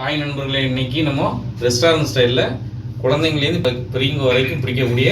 Hi நண்பர்களே இன்னைக்கு நம்ம ரெஸ்டாரண்ட் ஸ்டைலில் குழந்தைங்கலேருந்து பெரியவங்க வரைக்கும் பிடிக்கக்கூடிய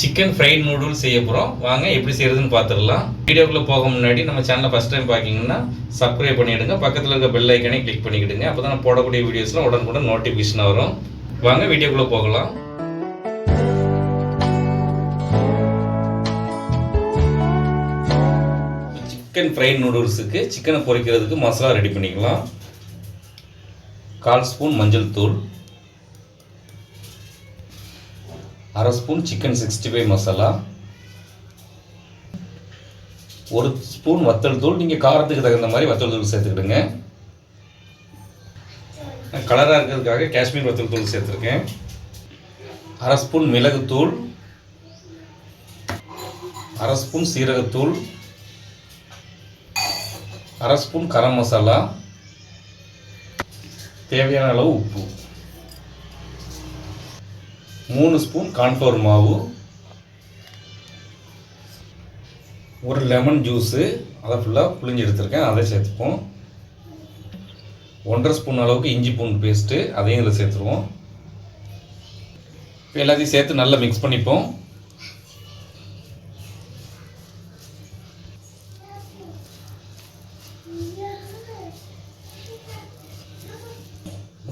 சிக்கன் ஃப்ரைட் நூடுல்ஸ் செய்ய போகிறோம் வாங்க எப்படி செய்யறதுன்னு பார்த்துடலாம் வீடியோக்குள்ளே போக முன்னாடி நம்ம சேனலை ஃபஸ்ட் டைம் பார்க்கிங்கன்னா சப்ஸ்கிரைப் பண்ணிவிடுங்க பக்கத்தில் இருக்க பெல் ஐக்கனே கிளிக் பண்ணிக்கிடுங்க. அப்போ தான் போடக்கூடிய வீடியோஸ்லாம் உடனுக்குடன் நோட்டிஃபிகேஷன் வரும். வாங்க வீடியோக்குள்ளே போகலாம். சிக்கன் ஃப்ரைட் நூடுல்ஸுக்கு சிக்கனை பொரிக்கிறதுக்கு மசாலா ரெடி பண்ணிக்கலாம். கால் ஸ்பூன் மஞ்சள் தூள் அரை spoon chicken sixty five masala ஒரு ஸ்பூன் வத்தல் தூள். நீங்கள் காரத்துக்கு தகுந்த மாதிரி வத்தல் தூள் சேர்த்துக்கிடுங்க. கலராக இருக்கிறதுக்காக காஷ்மீர் வத்தல் தூள் சேர்த்துருக்கேன். அரை ஸ்பூன் மிளகுத்தூள் அரை ஸ்பூன் சீரகத்தூள் அரை ஸ்பூன் கரம் மசாலா தேவையான அளவு உப்பு. மூணு ஸ்பூன் கான்ஃப்ளவர் மாவு. ஒரு லெமன் ஜூஸு. அதை ஃபுல்லாக புளிஞ்சு எடுத்திருக்கேன். அதை சேர்த்துப்போம். ஒன்றரை ஸ்பூன் அளவுக்கு இஞ்சி பூண்டு பேஸ்ட்டு அதையும் இதில் சேர்த்துருவோம். எல்லாத்தையும் சேர்த்து நல்லா மிக்ஸ் பண்ணிப்போம்.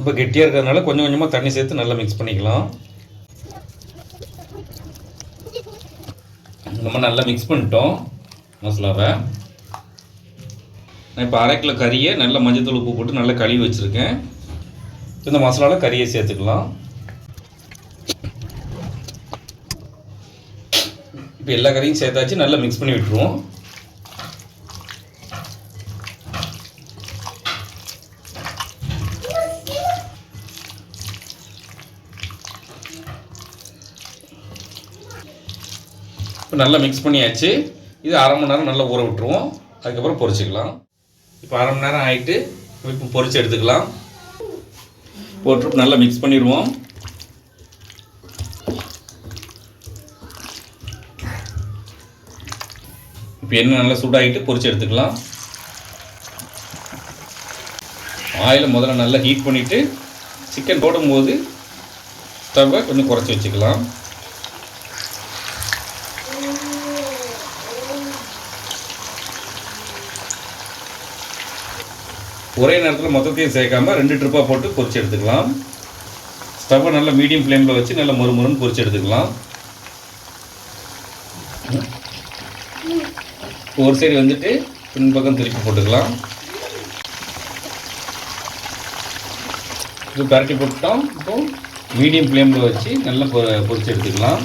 ரொம்ப கெட்டியாக இருக்கிறதுனால கொஞ்சம் கொஞ்சமாக தண்ணி சேர்த்து நல்லா மிக்ஸ் பண்ணிக்கலாம். நம்ம நல்லா மிக்ஸ் பண்ணிட்டோம் மசாலாவை. நான் இப்போ அரை கிலோ கறியை நல்லா மஞ்சத்தூள் உப்பு போட்டு நல்லா கழுவி வச்சுருக்கேன். இந்த மசாலாவில் கறியை சேர்த்துக்கலாம். இப்போ எல்லா கறியும் சேர்த்தாச்சு நல்லா மிக்ஸ் பண்ணி விட்டுருவோம். நல்லா மிக்ஸ் பண்ணியாச்சு. இது அரை மணி நேரம் நல்லா ஊற விட்டுருவோம். அதுக்கப்புறம் பொரிச்சிக்கலாம். இப்போ அரை மணி நேரம் ஆகிட்டு இப்போ பொரிச்சு எடுத்துக்கலாம். போட்டு நல்லா மிக்ஸ் பண்ணிடுவோம். இப்போ எண்ணெய் நல்லா சூடாகிட்டு பொரிச்சு எடுத்துக்கலாம். ஆயிலை முதல்ல நல்லா ஹீட் பண்ணிவிட்டு சிக்கன் போடும்போது ஸ்டவ்வை கொஞ்சம் குறைச்சி வச்சுக்கலாம். ஒரே நேரத்தில் மொத்தத்தையும் சேர்க்காம ரெண்டு ட்ரிப்பாக போட்டு பொரிச்சு எடுத்துக்கலாம். ஸ்டவ்வை நல்லா மீடியம் ஃப்ளேமில் வச்சு நல்லா மொறு மொறுன்னு பொரிச்சு எடுத்துக்கலாம். ஒரு சைடு வந்துட்டு பின்பக்கம் திருப்பி போட்டுக்கலாம். இது பரட்டி போட்டுட்டோம் இப்போ மீடியம் ஃப்ளேமில் வச்சு நல்லா பொ பொரிச்சு எடுத்துக்கலாம்.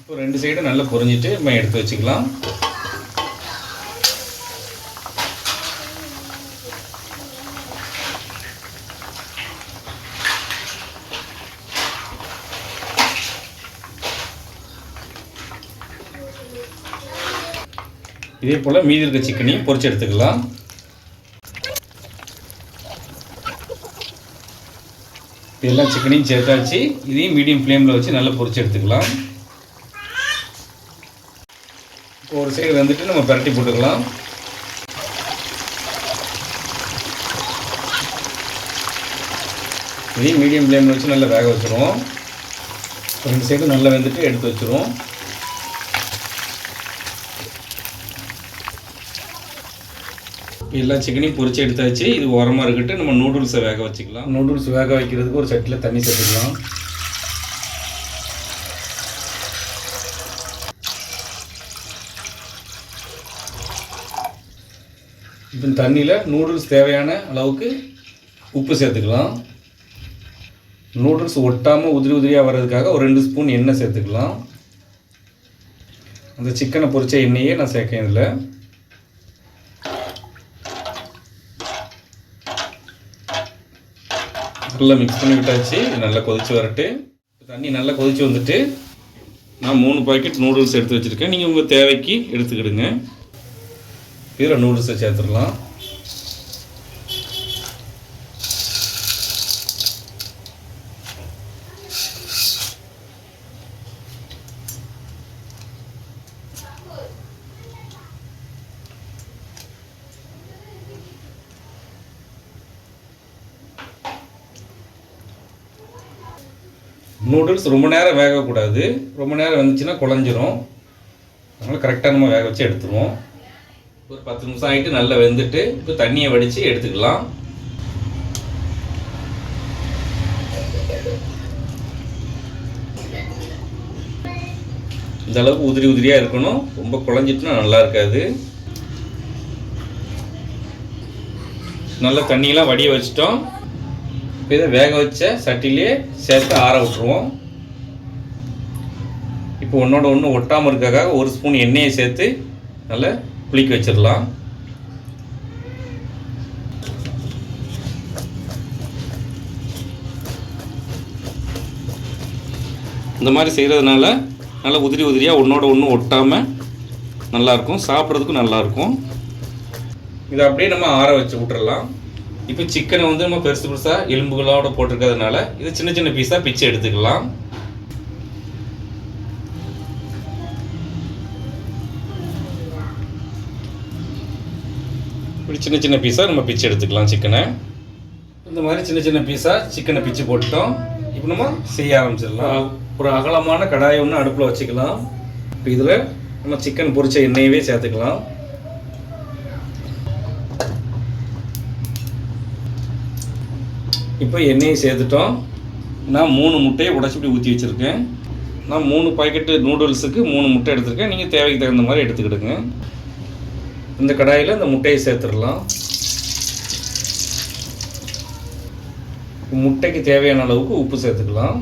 இப்போ ரெண்டு சைடும் நல்லா பொரிஞ்சிட்டு நம்ம எடுத்து வச்சுக்கலாம். இதே போல் மீதி இருக்க சிக்கனையும் பொறிச்சு எடுத்துக்கலாம். எல்லா சிக்கனையும் சேர்த்தாச்சு. இதையும் மீடியம் ஃப்ளேமில் வச்சு நல்லா பொறிச்சு எடுத்துக்கலாம். இப்போ ஒரு சைடு வந்துட்டு நம்ம பரட்டி போட்டுக்கலாம். இதையும் மீடியம் ஃப்ளேமில் வச்சு நல்லா வேக வச்சுருவோம். ரெண்டு சைடும் நல்லா வெந்துட்டு எடுத்து வச்சுருவோம். எல்லா சிக்கனையும் பொறிச்சு எடுத்தாச்சு. இது உரமாக இருக்கட்டும். நம்ம நூடுல்ஸை வேக வச்சுக்கலாம். நூடுல்ஸ் வேக வைக்கிறதுக்கு ஒரு சட்டியில் தண்ணி சேர்த்துக்கலாம். இப்போ தண்ணியில் நூடுல்ஸ் தேவையான அளவுக்கு உப்பு சேர்த்துக்கலாம். நூடுல்ஸ் ஒட்டாமல் உதிரி உதிரியாக வர்றதுக்காக ஒரு ரெண்டு ஸ்பூன் எண்ணெய் சேர்த்துக்கலாம். அந்த சிக்கனை பொரிச்ச எண்ணெயே நான் சேர்க்கேன் இதில். ஃபுல்லாக மிக்ஸ் பண்ணி விட்டாச்சு நல்லா கொதிச்சு வரட்டு. தண்ணி நல்லா கொதிச்சு வந்துட்டு நான் மூணு பாக்கெட் நூடுல்ஸ் எடுத்து வச்சுருக்கேன். நீங்கள் உங்கள் தேவைக்கு எடுத்துக்கிடுங்க. இதில் நூடுல்ஸை சேர்த்துடலாம். நூடுல்ஸ் ரொம்ப நேரம் வேகக்கூடாது. ரொம்ப நேரம் வந்துச்சுன்னா குழஞ்சிரும். அதனால் கரெக்டாக நம்ம வேக வச்சு எடுத்துருவோம். ஒரு பத்து நிமிஷம் ஆகிட்டு நல்லா வெந்துட்டு இப்போ தண்ணியை வடித்து எடுத்துக்கலாம். இந்த அளவுக்கு உதிரி உதிரியாக இருக்கணும். ரொம்ப குழஞ்சிட்டுனா நல்லா இருக்காது. நல்லா தண்ணியெல்லாம் வடிய வச்சிட்டோம். இப்போ இதை வேக வச்ச சட்டிலே சேர்த்து ஆற விட்டுருவோம். இப்போ ஒன்றோட ஒன்று ஒட்டாமல் இருக்கக்காக ஒரு ஸ்பூன் எண்ணெயை சேர்த்து நல்லா புளிக்க வச்சிடலாம். இந்த மாதிரி செய்கிறதுனால நல்லா உதிரி உதிரியாக ஒன்றோட ஒன்று ஒட்டாமல் நல்லாயிருக்கும் சாப்பிட்றதுக்கும் நல்லாயிருக்கும் இதை அப்படியே நம்ம ஆற வச்சு விட்டுறலாம். இப்போ சிக்கனை வந்து நம்ம பெருசு பெருசாக எலும்புகளோட போட்டிருக்கிறதுனால இது சின்ன சின்ன பீஸாக பிச்சு எடுத்துக்கலாம். இப்படி சின்ன சின்ன பீஸாக நம்ம பிச்சு எடுத்துக்கலாம் சிக்கனை இந்த மாதிரி சின்ன சின்ன பீஸாக சிக்கனை பிச்சு போட்டுட்டோம். இப்போ நம்ம செய்ய ஆரம்பிச்சிடலாம். ஒரு அகலமான கடாயை ஒன்று அடுப்பில் வச்சுக்கலாம். இப்போ இதில் நம்ம சிக்கன் பொரிச்ச எண்ணெயவே சேர்த்துக்கலாம். இப்போ எண்ணெயை சேர்த்துட்டோம். நான் மூணு முட்டையை உடச்சி இப்படி ஊற்றி வச்சுருக்கேன். நான் மூணு பாக்கெட்டு நூடுல்ஸுக்கு மூணு முட்டை எடுத்திருக்கேன். நீங்கள் தேவைக்கு தகுந்த மாதிரி எடுத்துக்கிடுங்க. இந்த கடாயில் இந்த முட்டையை சேர்த்துடலாம். முட்டைக்கு தேவையான அளவுக்கு உப்பு சேர்த்துக்கலாம்.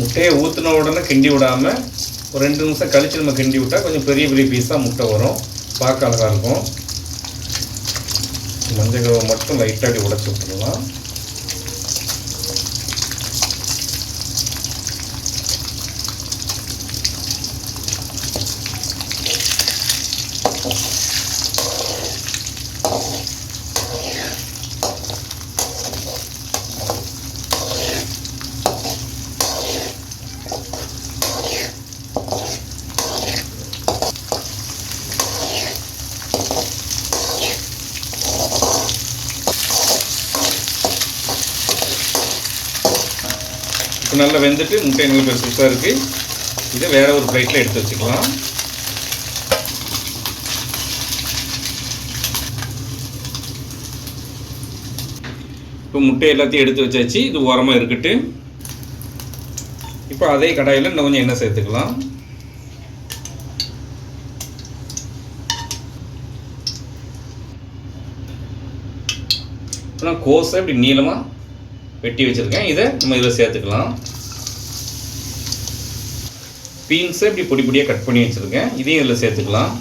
முட்டையை ஊற்றின உடனே கிண்டி விடாமல் ஒரு ரெண்டு நிமிஷம் கழித்து நம்ம கிண்டி விட்டால் கொஞ்சம் பெரிய பெரிய பீஸாக முட்டை வரும். பார்க்க அழகாக இருக்கும். மஞ்சள் மட்டும் லைட்டாக அப்படி உடச்சி விட்டுடலாம். இப்போ நல்லா வெந்துட்டு முட்டை நல்லா பெருசாக இருக்குது இதை வேறு ஒரு பிளேட்டில் எடுத்து வச்சுக்கலாம். இப்போ முட்டை எல்லாத்தையும் எடுத்து வச்சாச்சு. இது உரமாக இருக்கட்டு இப்போ அதே கடாயில் இன்னும் கொஞ்சம் எண்ணெய் சேர்த்துக்கலாம். இப்போ நான் கோஸை இப்படி நீளமாக வெட்டி வச்சுருக்கேன். இதை நம்ம இதில் சேர்த்துக்கலாம். பீன்ஸை இப்படி பொடி பொடியாக கட் பண்ணி வச்சுருக்கேன். இதையும் இதில் சேர்த்துக்கலாம்.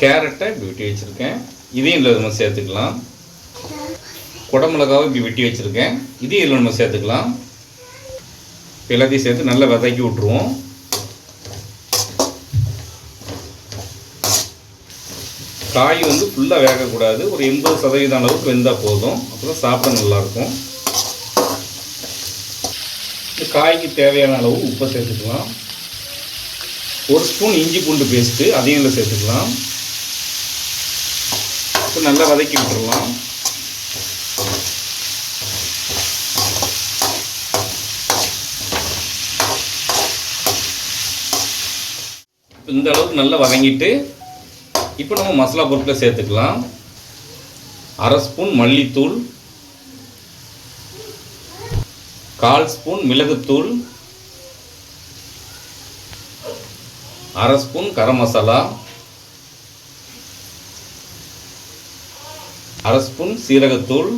கேரட்டை இப்படி வெட்டி வச்சுருக்கேன். இதையும் இதில் நம்ம சேர்த்துக்கலாம். குடமிளகாவை இப்படி வெட்டி வச்சுருக்கேன். இதையும் இதில் நம்ம சேர்த்துக்கலாம். எல்லாத்தையும் சேர்த்து நல்லா வதக்கி விட்ருவோம் காய் வந்து ஃபுல்லாக வேகக்கூடாது. ஒரு எண்பது சதவீதம் அளவுக்கு வெந்தால் போதும். அப்புறம் சாப்பிட நல்லாயிருக்கும். காய்க்கு தேவையான அளவு உப்பை சேர்த்துக்கலாம். ஒரு ஸ்பூன் இஞ்சி பூண்டு பேஸ்ட்டு அதையும் இதில் சேர்த்துக்கலாம். இப்போ நல்லா வதக்கி விட்டுடலாம் இந்த அளவுக்கு நல்லா வதங்கிட்டு இப்போ நம்ம மசாலா பொருட்களை சேர்த்துக்கலாம். அரை ஸ்பூன் மல்லித்தூள் கால் ஸ்பூன் மிளகுத்தூள் அரை ஸ்பூன் கரம் மசாலா அரை ஸ்பூன் சீரகத்தூள்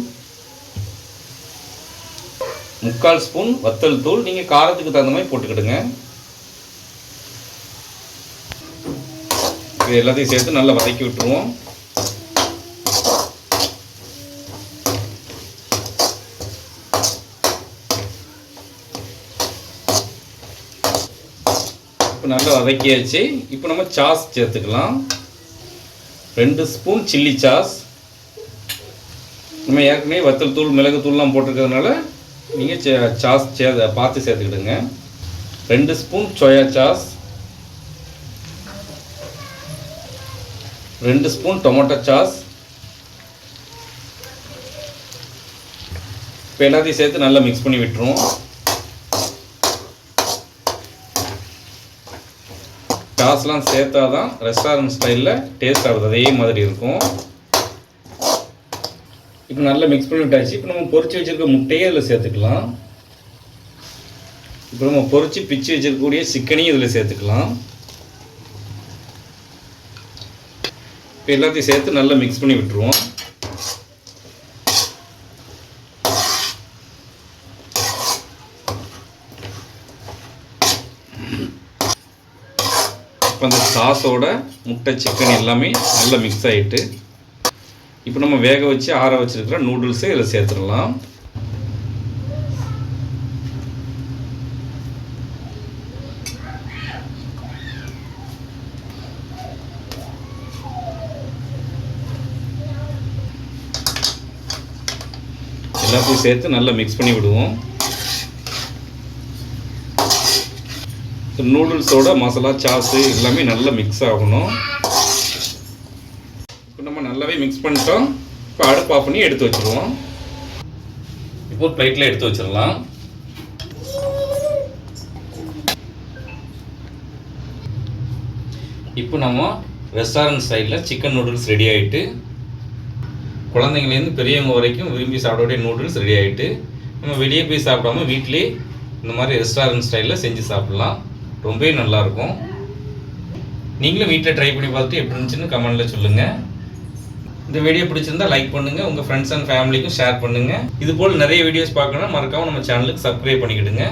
முக்கால் ஸ்பூன் வத்தல் தூள். நீங்கள் காரத்துக்கு தகுந்த மாதிரி போட்டுக்கிடுங்க. இது எல்லாத்தையும் சேர்த்து நல்லா வதக்கி விட்டுருவோம். இப்போ நல்லா வதக்கியாச்சு. இப்போ நம்ம சாஸ் சேர்த்துக்கலாம். ரெண்டு ஸ்பூன் சில்லி சாஸ். நம்ம ஏற்கனவே வத்தல் தூள் மிளகு தூள்லாம் போட்டிருக்கிறதுனால நீங்கள் சாஸ் சே பார்த்து சேர்த்துக்கிடுங்க. ரெண்டு ஸ்பூன் சோயா சாஸ். ரெண்டு ஸ்பூன் டொமேட்டோ சாஸ். இப்போ எல்லாத்தையும் சேர்த்து நல்லா மிக்ஸ் பண்ணி விட்டுருவோம். சாஸ்லாம் சேர்த்தா தான் ரெஸ்டாரண்ட் ஸ்டைலில் டேஸ்ட் ஆகுது. அதே மாதிரி இருக்கும். இப்போ நல்லா மிக்ஸ் பண்ணி விட்டாச்சு. இப்போ நம்ம பொறிச்சு வச்சிருக்க முட்டையே இதில் சேர்த்துக்கலாம். இப்போ நம்ம பொறிச்சு பிச்சு வச்சிருக்கக்கூடிய சிக்கனையும் இதில் சேர்த்துக்கலாம். இப்போ எல்லாத்தையும் சேர்த்து நல்லா மிக்ஸ் பண்ணி விட்டுருவோம். இப்போ அந்த சாஸோட முட்டை சிக்கன் எல்லாமே நல்லா மிக்ஸ் ஆகிட்டு இப்போ நம்ம வேக வச்சு ஆற வச்சுருக்கிற நூடுல்ஸை இதில் சேர்த்துடலாம். எல்லாத்தையும் சேர்த்து நல்லா மிக்ஸ் பண்ணி விடுவோம். நூடுல்ஸோட மசாலா சாஸு எல்லாமே நல்லா மிக்ஸ் ஆகணும். இப்போ நம்ம நல்லாவே மிக்ஸ் பண்ணிட்டோம். இப்போ அடுப்பு ஆஃப் பண்ணி எடுத்து வச்சுருவோம். இப்போ பிளேட்டில் எடுத்து வச்சிடலாம். இப்போ நம்ம ரெஸ்டாரண்ட் ஸ்டைலில் சிக்கன் நூடுல்ஸ் ரெடி ஆகிட்டு குழந்தைங்கலேருந்து பெரியவங்க வரைக்கும் விரும்பி சாப்பிடக்கூடிய நூடுல்ஸ் ரெடி ஆகிட்டு நம்ம வெளியே போய் சாப்பிடாம வீட்டிலே இந்த மாதிரி ரெஸ்டாரண்ட் ஸ்டைலில் செஞ்சு சாப்பிட்லாம். ரொம்பவே நல்லாயிருக்கும். நீங்களும் வீட்டில் ட்ரை பண்ணி பார்த்துட்டு எப்படி இருந்துச்சுன்னு கமெண்டில் சொல்லுங்கள் இந்த வீடியோ பிடிச்சிருந்தா லைக் பண்ணுங்கள் உங்கள் ஃப்ரெண்ட்ஸ் அண்ட் ஃபேமிலிக்கும் ஷேர் பண்ணுங்கள் இது போல் நிறைய வீடியோஸ் பார்க்கணும்னா மறக்காமல் நம்ம சேனலுக்கு சப்ஸ்கிரைப் பண்ணிக்கிடுங்க.